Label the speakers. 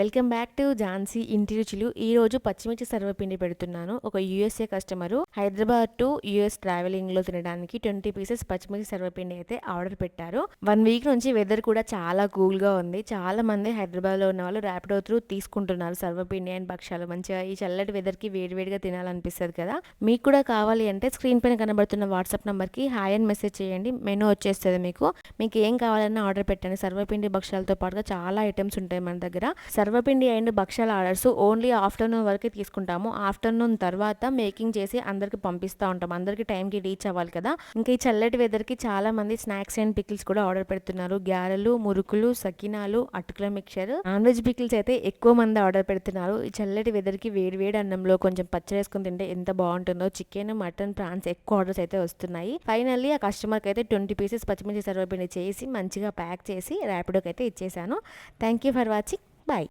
Speaker 1: Welcome back to Jhansi ఇంటి రుచులు ఈ రోజు పచ్చిమిర్చి సర్వపిండి పెడుతున్నాను. ఒక USA customer Hyderabad to US ట్రావెలింగ్లో తినడానికి ట్వంటీ పీసెస్ పచ్చిమిర్చి సర్వపిండి అయితే ఆర్డర్ పెట్టారు. వన్ వీక్ నుంచి వెదర్ కూడా చాలా కూల్గా ఉంది. చాలా మంది హైదరాబాద్లో ఉన్న వాళ్ళు ర్యాపిడో త్రూ తీసుకుంటున్నారు సర్వపిండి అండ్ భక్షాలు మంచిగా ఈ చల్లటి వెదర్కి వేడివేడిగా తినాలనిపిస్తుంది కదా. మీకు కూడా కావాలి అంటే స్క్రీన్ పైన కనబడుతున్న వాట్సాప్ నంబర్కి హాయ్ అని మెసేజ్ చేయండి. మెనూ వచ్చేస్తుంది మీకు. మీకు ఏం కావాలన్నా ఆర్డర్ పెట్టండి. సర్వపిండి భక్షాలతో పాటుగా చాలా ఐటమ్స్ ఉంటాయి మన దగ్గర. సర్వపిండి అండ్ భక్షాల ఆర్డర్స్ ఓన్లీ ఆఫ్టర్నూన్ వరకే తీసుకుంటాము. ఆఫ్టర్నూన్ తర్వాత మేకింగ్ చేసి అందరికి పంపిస్తూ ఉంటాం. అందరికి టైంకి రీచ్ అవ్వాలి కదా. ఇంకా ఈ చల్లటి వెదర్కి చాలా మంది స్నాక్స్ అండ్ పికిల్స్ కూడా ఆర్డర్ పెడుతున్నారు. గ్యారెలు మురుకులు సకినాలు అటుకుల మిక్చర్ నాన్ వెజ్ పికిల్స్ అయితే ఎక్కువ మంది ఆర్డర్ పెడుతున్నారు. ఈ చల్లటి వెదర్కి వేడి వేడి అన్నంలో కొంచెం పచ్చడి వేసుకుని తింటే ఎంత బాగుంటుందో. చికెన్ మటన్ ప్రాన్స్ ఎక్కువ ఆర్డర్స్ అయితే వస్తున్నాయి. ఫైనల్లీ ఆ కస్టమర్కి అయితే ట్వంటీ పీసెస్ పచ్చిమిర్చి సర్వపిండి చేసి మంచిగా ప్యాక్ చేసి ర్యాపిడోకి అయితే ఇచ్చేసాను. Thank you for watching. Bye.